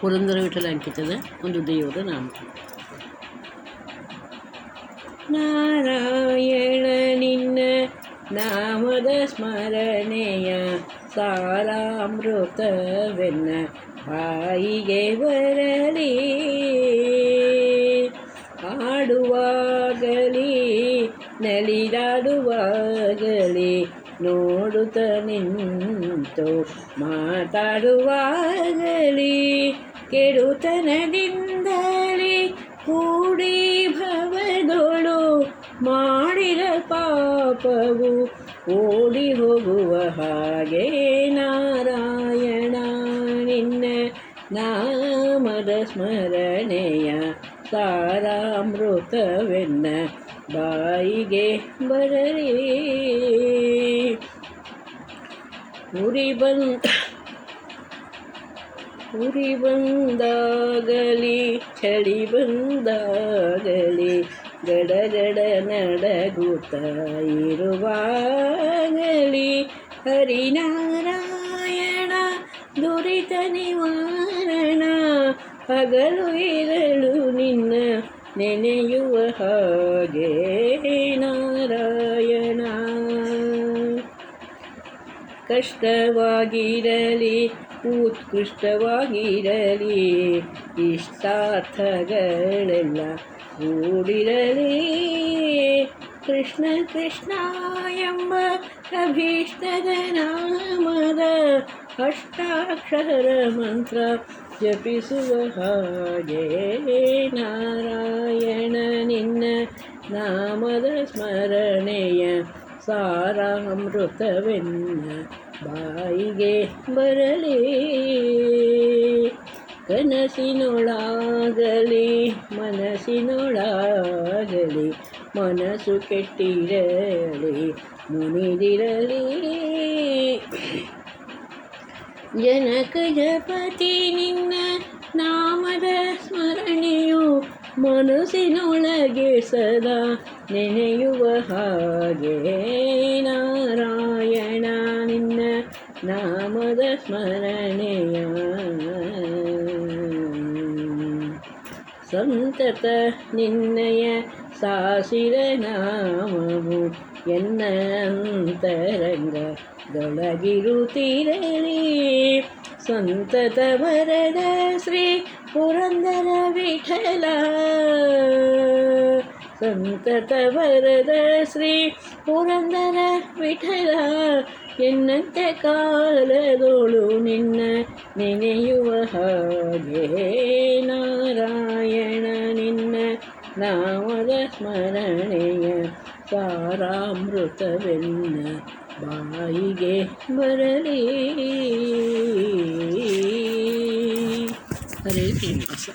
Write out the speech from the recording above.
ಪುರಂದರ ವಿಠಲ ಅಂಕಿತದ ಒಂದು ದೇವರ ನಾಮ ನಾರಾಯಣ ನಿನ್ನ ನಾಮದ ಸ್ಮರಣೆಯ ಸಾರಾಮೃತವೆನ್ನ ಬಾಯಿಗೆ ಬರಲಿ ಆಡುವಾಗಲಿ ನಲಿದಾಡುವಾಗಲಿ ನೋಡುತ್ತ ನಿಂತು ಮಾತಾಡುವಾಗಲಿ ಕೆಡುತನದಿಂದಲೇ ಕೂಡಿ ಭವದೊಳು ಮಾಡಿದ ಪಾಪವು ಓಡಿ ಹೋಗುವ ಹಾಗೆ ನಾರಾಯಣ ನಿನ್ನ ನಾಮದ ಸ್ಮರಣೆಯ ಸಾರಾಮೃತವೆನ್ನ ಬಾಯಿಗೆ ಬರಲಿ. ಉರಿ ಬಂದ ಉರಿ ಬಂದಾಗಲಿ, ಚಳಿ ಬಂದಾಗಲಿ ಗಡಗಡ ನಡಗುತ್ತ ಇರುವಾಗಲಿ. ಹರಿನಾರಾಯಣ, ದುರಿತ ನಿವಾರಣ, ಹಗಲು ಇರಲು ನಿನ್ನ ನೆನೆಯುವ ಹಾಗೆ. ನಾರಾಯಣ ಕಷ್ಟವಾಗಿರಲಿ, ಉತ್ಕೃಷ್ಟವಾಗಿರಲಿ. ಇಷ್ಟಾರ್ಥಗಳೆಲ್ಲ ಕೂಡಿರಲಿ. ಕೃಷ್ಣ ಕೃಷ್ಣ ಎಂಬ ಅಭೀಷ್ಟದ ನಾಮದ ಅಷ್ಟಾಕ್ಷರ ಮಂತ್ರ ಜಪಿಸುವ ಹಾಗೆ ನಾರಾಯಣ ನಿನ್ನ ನಾಮದ ಸ್ಮರಣೆಯ ಸಾರಾಮೃತವೆನ್ನ ಬಾಯಿಗೆ ಬರಲಿ ಕನಸಿನೊಳಾಗಲಿ ಮನಸ್ಸಿನೊಳಾಗಲಿ ಮನಸ್ಸು ಕೆಟ್ಟಿರಲಿ ಮುನಿದಿರಲಿ ಜನಕ ಜಪತಿ ನಿನ್ನ ನಾಮದ ಸ್ಮರಣೆಯು ಮನಸ್ಸಿನೊಳಗೆ ಸದಾ ನೆನೆಯುವ ಹಾಗೆ. ನಾರಾಯಣ, ನಿನ್ನ ನಾಮದ ಸ್ಮರಣೆಯ ಸಂತತ ನಿನ್ನಯ ಸಾಸಿರ ನಾಮವು ಎನ್ನ ಅಂತರಂಗದೊಳಗಿರುತ್ತಿರಲಿ ಸಂತತ ವರದ ಶ್ರೀ ಪುರಂದರ ವಿಠಲ ಸಂತತ ವರದ ಶ್ರೀ ಪುರಂದರ ವಿಠಲ ಎನ್ನಂತ ಕಾಲದೋಳು ನಿನ್ನ ನೆನೆಯುವ ಹಾಗೆ ನಾರಾಯಣ ನಿನ್ನ ನಾಮದ ಸ್ಮರಣೆಯ ಸಾರಾಮೃತವೆನ್ನ ಬಾಯಿಗೆ ಬರಲಿ 他这个电脑是。